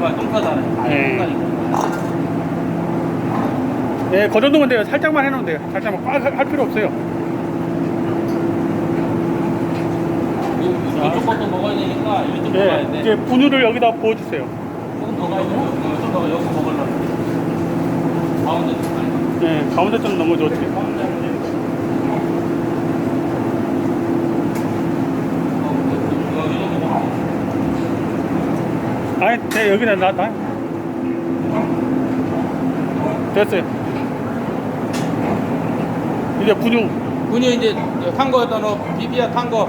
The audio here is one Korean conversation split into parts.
봐, 똥 싸잖아요. 네. 똥 예, 그 정도면 돼요. 살짝만 해놓으면 돼요. 살짝만 꽉 할 필요 없어요. 이쪽 것도 먹어야 되니까 이쪽 예, 먹어야 돼. 이제 분유를 여기다 부어주세요. 조금 더 가야 돼. 좀 더, 여기 먹으려고. 가운데 좀 돼. 예, 가운데 좀 좋지. 가운데 안 돼. 어, 이거 이 정도 아니, 제 여기다 놔, 놔. 됐어요. 이제 분유. 분유 이제 탄 거에다 넣어. 비비야 탄 거.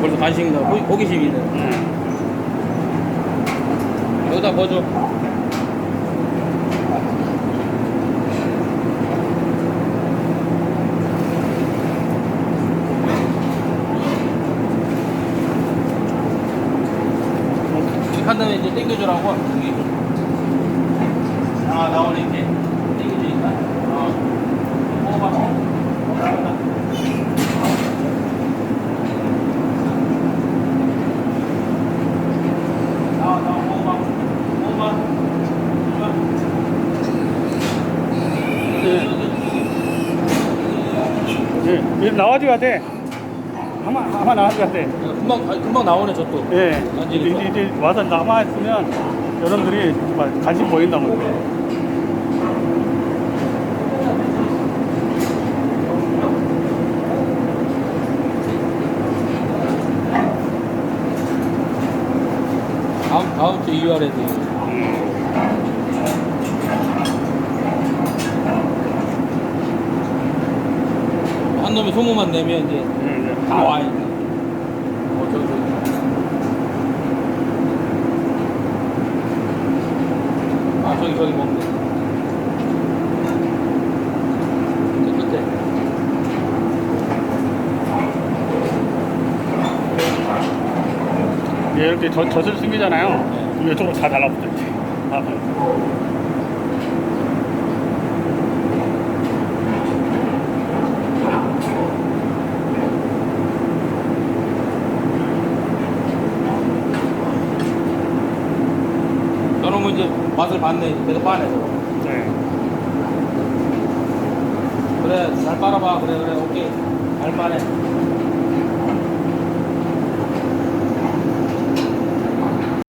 벌써 간식 나 호- 호기심이 있네. 음. 여기다 넣어줘. 이렇게 한 다음에 이제 땡겨주라고. 여기. 아, 나오네, 이렇게. 땡겨주니까. 어. 나와, 나와. 예, 예, 나와줘야 돼. 아마, 아마 나와줘야 돼. 금방, 아, 금방 나오네, 저 또. 예. 만지니까. 이제, 이제 와서 남아 있으면 여러분들이 정말 관심 보인다는 거예요. 다음, 다음 주 일요일에도. 한 놈이 소문만 내면 이제 예, 예. 다 와요. 어, 저기, 저기. 아, 저기, 저기 먹네. 저 끝에. 예, 이렇게 젖, 젖을 숨기잖아요. 그럼 이쪽으로 다 달라붙어 있지. 아, 저놈은 이제 맛을 봤네. 빠네, 저거. 네. 그래, 잘 빨아봐. 그래, 그래, 오케이. 잘 빠네.